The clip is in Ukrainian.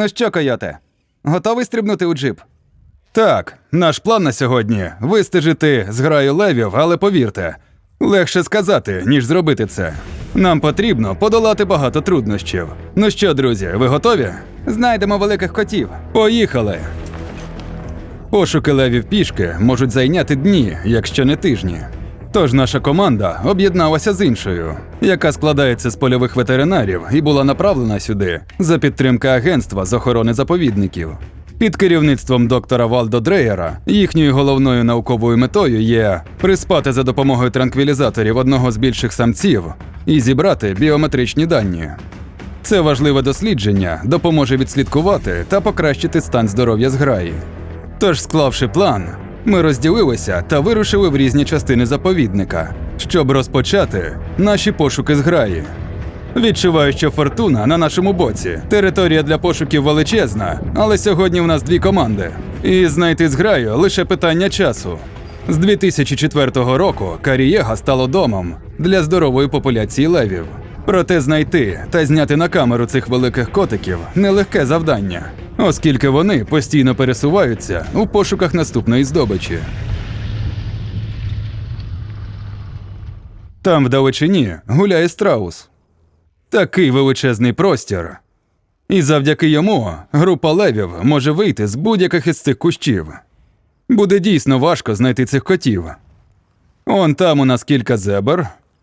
Ну що, койоте, готовий стрибнути у джип? Так, наш план на сьогодні вистежити зграю левів, але повірте, легше сказати, ніж зробити це. Нам потрібно подолати багато труднощів. Ну що, друзі, ви готові? Знайдемо великих котів. Поїхали! Пошуки левів пішки можуть зайняти дні, якщо не тижні. Тож наша команда об'єдналася з іншою, яка складається з польових ветеринарів і була направлена сюди за підтримки агентства з охорони заповідників. Під керівництвом доктора Валдо Дрейера їхньою головною науковою метою є приспати за допомогою транквілізаторів одного з більших самців і зібрати біометричні дані. Це важливе дослідження допоможе відслідкувати та покращити стан здоров'я зграї. Тож, склавши план, ми розділилися та вирушили в різні частини заповідника, щоб розпочати наші пошуки зграї. Відчуваю, що фортуна на нашому боці. Територія для пошуків величезна, але сьогодні в нас дві команди. І знайти зграю лише питання часу. З 2004 року Карієга стало домом для здорової популяції левів. Проте знайти та зняти на камеру цих великих котиків нелегке завдання, оскільки вони постійно пересуваються у пошуках наступної здобичі. Там вдалечині гуляє страус. Такий величезний простір. І завдяки йому група левів може вийти з будь-яких із цих кущів. Буде дійсно важко знайти цих котів. Он там у нас кілька зебр,